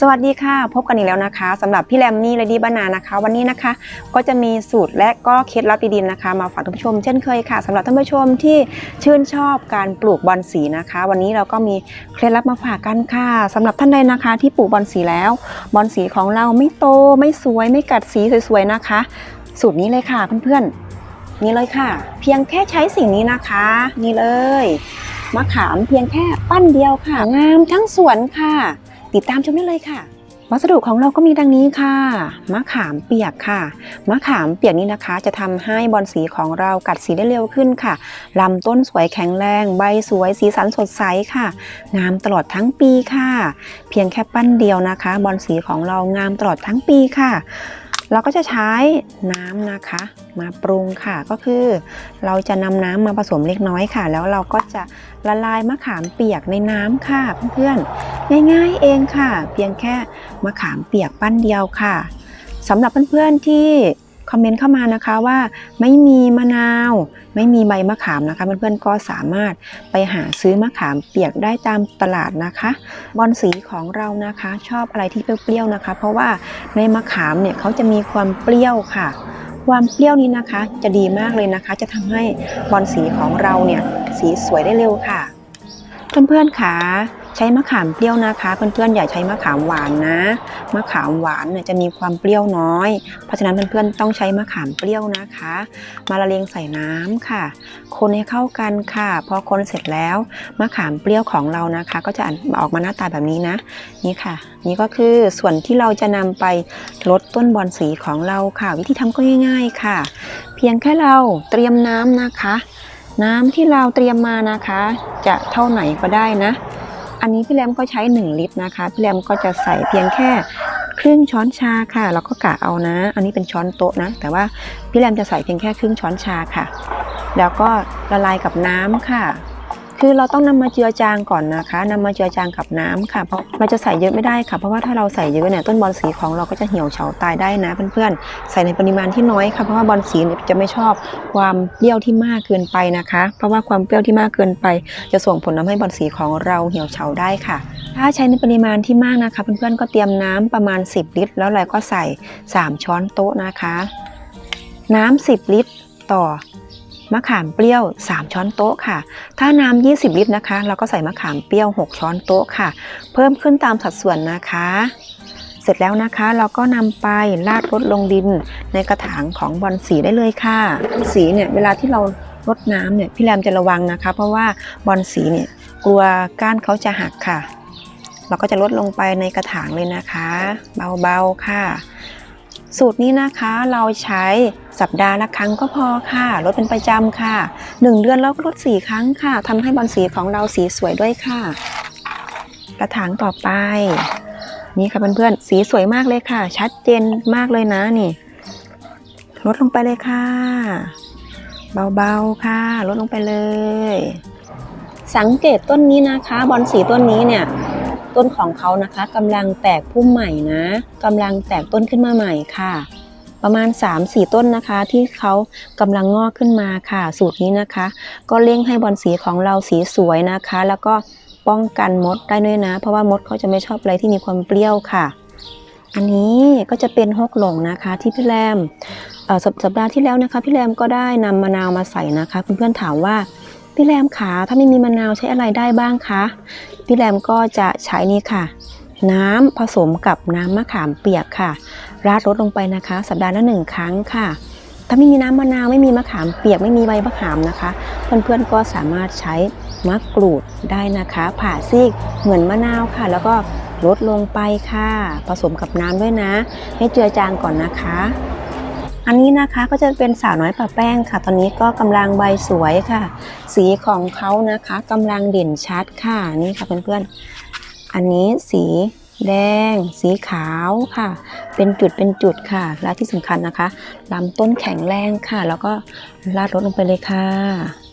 สวัสดีค่ะ พบกันอีกแล้วนะคะสำหรับพี่แรมมี่เลดี้บานานะคะ วันนี้นะคะ ก็จะมีสูตรและก็เคล็ดลับดีๆนะคะ มาฝากท่านผู้ชมเช่นเคยค่ะสำหรับท่านผู้ชมที่ชื่นชอบการปลูกบอนสีนะคะ วันนี้เราก็มีเคล็ดลับมาฝากกันค่ะสำหรับท่านใดนะคะ ที่ปลูกบอนสีแล้วบอนสีของเราไม่โตไม่สวย ไม่กัดสีสวยๆนะคะ สูตรนี้เลยค่ะเพื่อนๆนี่เลยค่ะ เพียงแค่ใช้สิ่งนี้นะคะ นี่เลยมะขามเพียงแค่ปั้นเดียวค่ะงามทั้งสวนค่ะ ติดตามชมได้เลยค่ะ วัสดุของเราก็มีดังนี้ค่ะ มะขามเปียกค่ะ มะขามเปียกนี้นะคะ จะทำให้บอลสีของเรากัดสีได้เร็วขึ้นค่ะลำต้นสวยแข็งแรง ใบสวยสีสันสดใสค่ะ งามตลอดทั้งปีค่ะ เพียงแค่ปั้นเดียวนะคะ บอลสีของเรางามตลอดทั้งปีค่ะ เราก็จะใช้น้ำนะคะ มาปรุงค่ะก็คือ เราจะนำน้ำมาผสมเล็กน้อยค่ะ แล้วเราก็จะละลายมะขามเปียกในน้ำค่ะเพื่อนๆง่ายๆเองค่ะ เพียงแค่มะขามเปียกปั้นเดียวค่ะสำหรับเพื่อนๆที่ อมเมนต์เข้ามานะคะว่าไม่มีมะนาว ไม่มีใบมะขามนะคะ เพื่อนๆก็สามารถไปหาซื้อมะขามเปียกได้ตามตลาดนะคะ บอนสีของเรานะคะ ชอบอะไรที่เปรี้ยวๆนะคะ เพราะว่าในมะขามเนี่ยเขาจะมีความเปรี้ยวค่ะ ความเปรี้ยวนี้นะคะจะดีมากเลยนะคะ จะทำให้บอนสีของเราเนี่ยสีสวยได้เร็วค่ะ เพื่อนๆค่ะ ใช้มะขามเปรี้ยวนะคะ เพื่อนๆอย่าใช้มะขามหวานนะมะขามหวานเนี่ยจะมีความเปรี้ยวน้อย เพราะฉะนั้นเพื่อนๆต้องใช้มะขามเปรี้ยวนะคะ มาละเลงใส่น้ำค่ะ คนให้เข้ากันค่ะ พอคนเสร็จแล้วมะขามเปรี้ยวของเรานะคะ ก็จะออกมาหน้าตาแบบนี้นะ นี่ค่ะ นี่ก็คือส่วนที่เราจะนำไปลดต้นบอนสีของเราค่ะ วิธีทำก็ง่าย ๆค่ะ เพียงแค่เราเตรียมน้ำนะคะ น้ำที่เราเตรียมมานะคะ จะเท่าไหนก็ได้นะ อันนี้พี่แรมก็ใช้ 1 ลิตรนะคะ พี่แรมก็จะใส่เพียงแค่ครึ่งช้อนชาค่ะแล้วก็กะเอานะ อันนี้เป็นช้อนโต๊ะนะ แต่ว่าพี่แรมจะใส่เพียงแค่ครึ่งช้อนชาค่ะ แล้วก็ละลายกับน้ำค่ะ คือเราต้องนำมาเจือจางก่อนนะคะนำมาเจือจางกับน้ำค่ะ เพราะเราจะใส่เยอะไม่ได้ค่ะ เพราะว่าถ้าเราใส่เยอะเนี่ยต้นบอลสีของเราก็จะเหี่ยวเฉาตายได้นะเพื่อนๆ ใส่ในปริมาณที่น้อยค่ะ เพราะว่าบอลสีเนี่ยจะไม่ชอบความเปรี้ยวที่มากเกินไปนะคะ เพราะว่าความเปรี้ยวที่มากเกินไป จะส่งผลทำให้บอลสีของเราเหี่ยวเฉาได้ค่ะ ถ้าใช้ในปริมาณที่มากนะคะ เพื่อนๆ ก็เตรียมน้ำประมาณ 10 ลิตร แล้วเราก็ใส่ 3 ช้อนโต๊ะนะคะ น้ำ10 ลิตรต่อ มะขามเปรี้ยว 3 ช้อนโต๊ะค่ะ ถ้าน้ำ20 ลิตรนะคะ เราก็ใส่มะขามเปรี้ยว 6 ช้อนโต๊ะค่ะ เพิ่มขึ้นตามสัดส่วนนะคะ เสร็จแล้วนะคะ เราก็นำไปราดรดลงดินในกระถางของบอนสีได้เลยค่ะ สีเนี่ยเวลาที่เรารดน้ำเนี่ยพี่แรมจะระวังนะคะ เพราะว่าบอนสีเนี่ยกลัวก้านเขาจะหักค่ะ เราก็จะลดลงไปในกระถางเลยนะคะ เบาๆค่ะ สูตรนี้นะคะเราใช้สัปดาห์ละครั้งก็พอค่ะลดเป็นประจำค่ะ 1 เดือนเราก็ลด4 ครั้งค่ะทำให้บอลสีของเราสีสวยด้วยค่ะ กระถางต่อไป นี่ค่ะเพื่อนๆสีสวยมากเลยค่ะ ชัดเจนมากเลยนะนี่ ลดลงไปเลยค่ะ เบาๆค่ะ ลดลงไปเลย สังเกตต้นนี้นะคะ บอลสีต้นนี้เนี่ย ต้นของเขานะคะกำลังแตกพุ่มใหม่นะกำลังแตกต้นขึ้นมาใหม่ค่ะ ประมาณ 3-4 ต้นนะคะ ที่เขากำลังงอกขึ้นมาค่ะ สูตรนี้นะคะ ก็เร่งให้บอลสีของเราสีสวยนะคะ แล้วก็ป้องกันมดได้ด้วยนะ เพราะว่ามดเขาจะไม่ชอบอะไรที่มีความเปรี้ยวค่ะ อันนี้ก็จะเป็นฮกหลงนะคะที่พี่แรมสัปสัปดาห์ที่แล้วนะคะ พี่แรมก็ได้นำมะนาวมาใส่นะคะ เพื่อนๆถามว่า พี่แรมขาถ้าไม่มีมะนาวใช้อะไรได้บ้างคะพี่แรมก็จะใช้นี่ค่ะ น้ำผสมกับน้ำมะขามเปียกค่ะ ราดรดลงไปนะคะ สัปดาห์ละหนึ่งครั้งค่ะ ถ้าไม่มีน้ำมะนาวไม่มีมะขามเปียกไม่มีใบมะขามนะคะ เพื่อนๆก็สามารถใช้มะกรูดได้นะคะ ผ่าซีกเหมือนมะนาวค่ะ แล้วก็ลดลงไปค่ะ ผสมกับน้ำด้วยนะ ให้เจือจางก่อนนะคะ อันนี้นะคะก็จะเป็นสาวน้อยปะแป้งค่ะ ตอนนี้ก็กำลังใบสวยค่ะ สีของเขานะคะกำลังเด่นชัดค่ะนี่ค่ะเพื่อนๆ อันนี้สีแดง สีขาวค่ะ เป็นจุดเป็นจุดค่ะ และที่สำคัญนะคะลำต้นแข็งแรงค่ะ แล้วก็ลาดรดลงไปเลยค่ะ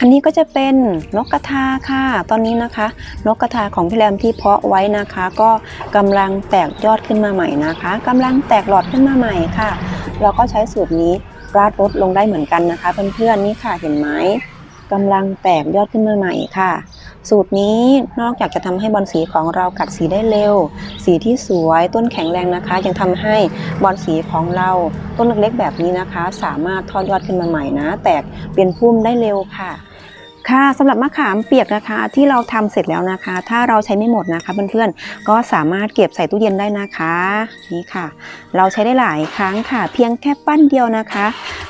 อันนี้ก็จะเป็นนกกระทาค่ะ ตอนนี้นะคะ นกกระทาของพี่แรมที่เพาะไว้นะคะ ก็กำลังแตกยอดขึ้นมาใหม่นะคะกำลังแตกหลอดขึ้นมาใหม่ค่ะ เราก็ใช้สูตรนี้ราดรดลงได้เหมือนกันนะคะ เพื่อนๆนี่ค่ะเห็นไหมกำลังแตกยอดขึ้นมาใหม่ค่ะ สูตรนี้นอกจากจะทำให้บอลสีของเรากัดสีได้เร็ว สีที่สวยต้นแข็งแรงนะคะ ยังทำให้บอลสีของเราต้นเล็กๆ แบบนี้นะคะ สามารถทอดยอดขึ้นมาใหม่นะ แตกเป็นพุ่มได้เร็วค่ะค่ะสำหรับมะขามเปียกนะคะที่เราทำเสร็จแล้วนะคะ ถ้าเราใช้ไม่หมดนะคะเพื่อนๆก็สามารถเก็บใส่ตู้เย็นได้นะคะนี่ค่ะ เราใช้ได้หลายครั้งค่ะ เพียงแค่ปั้นเดียวนะคะ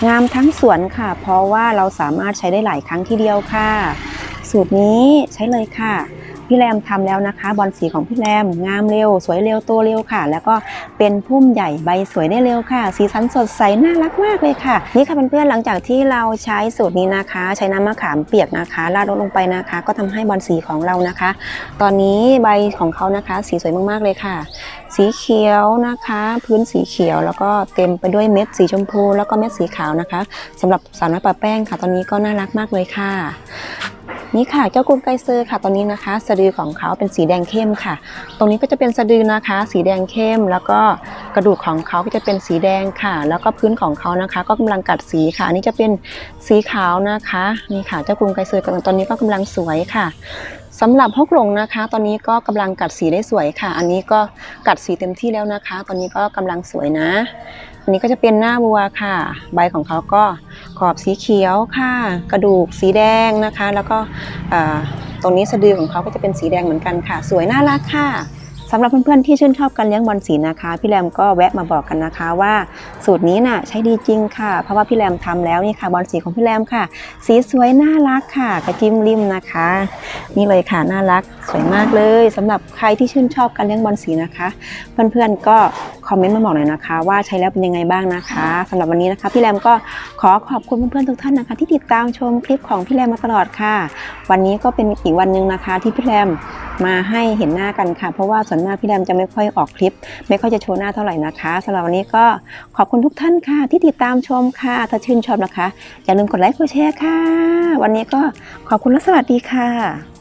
งามทั้งสวนค่ะ เพราะว่าเราสามารถใช้ได้หลายครั้งทีเดียวค่ะ สูตรนี้ใช้เลยค่ะ พี่แรมทำแล้วนะคะ บอลสีของพี่แรมงามเร็ว สวยเร็วโตเร็วค่ะ แล้วก็เป็นพุ่มใหญ่ใบสวยได้เร็วค่ะ สีสันสดใสน่ารักมากเลยค่ะ นี่ค่ะเพื่อนๆหลังจากที่เราใช้สูตรนี้นะคะ ใช้น้ำมะขามเปียกนะคะราดลงไปนะคะ ก็ทำให้บอลสีของเรานะคะ ตอนนี้ใบของเขานะคะ สีสวยมากๆเลยค่ะ สีเขียวนะคะ พื้นสีเขียวแล้วก็เต็มไปด้วยเม็ดสีชมพู แล้วก็เม็ดสีขาวนะคะสำหรับสาวน้อยปะแป้งค่ะ ตอนนี้ก็น่ารักมากเลยค่ะ นี่ค่ะเจ้ากรุงไกเซอร์ค่ะตอนนี้นะคะสะดือของเขาเป็นสีแดงเข้มค่ะ ตรงนี้ก็จะเป็นสะดือนะคะ สีแดงเข้ม แล้วก็กระดูกของเขาก็จะเป็นสีแดงค่ะ แล้วก็พื้นของเขานะคะ ก็กำลังกัดสีค่ะอันนี้จะเป็นสีขาวนะคะนี่ค่ะเจ้ากรุงไกเซอร์ตอนนี้ก็กำลังสวยค่ะสำหรับฮกหลงนะคะ ตอนนี้ก็กำลังกัดสีได้สวยค่ะ อันนี้ก็กัดสีเต็มที่แล้วนะคะ ตอนนี้ก็กำลังสวยนะ อันนี้ก็จะเป็นหน้าบัวค่ะ ใบของเขาก็ขอบสีเขียวค่ะ กระดูกสีแดงนะคะ แล้วก็ตรงนี้สะดือของเขาก็จะเป็นสีแดงเหมือนกันค่ะ สวยน่ารักค่ะ สำหรับเพื่อนๆที่ชื่นชอบการเลี้ยงบอลสีนะคะ พี่แรมก็แวะมาบอกกันนะคะว่าสูตรนี้น่ะใช้ดีจริงค่ะ เพราะว่าพี่แรมทำแล้วนี่ค่ะบอลสีของพี่แรมค่ะ สีสวยน่ารักค่ะ กระจิ้มริมนะคะ นี่เลยค่ะน่ารักสวยมากเลยสำหรับใครที่ชื่นชอบการเลี้ยงบอลสีนะคะ เพื่อนๆก็คอมเมนต์มาบอกหน่อยนะคะ ว่าใช้แล้วเป็นยังไงบ้างนะคะสำหรับวันนี้นะคะพี่แรมก็ขอขอบคุณเพื่อนๆทุกท่านนะคะ ที่ติดตามชมคลิปของพี่แรมมาตลอดค่ะ วันนี้ก็เป็นอีกวันหนึ่งนะคะที่พี่แรม มาให้เห็นหน้ากันค่ะ เพราะว่าส่วนมากพี่แรมจะไม่ค่อยออกคลิป ไม่ค่อยจะโชว์หน้าเท่าไหร่นะคะสำหรับวันนี้ก็ขอบคุณทุกท่านค่ะ ที่ติดตามชมค่ะ ถ้าชื่นชอบนะคะ อย่าลืมกดไลค์กดแชร์ค่ะ วันนี้ก็ขอบคุณและสวัสดีค่ะ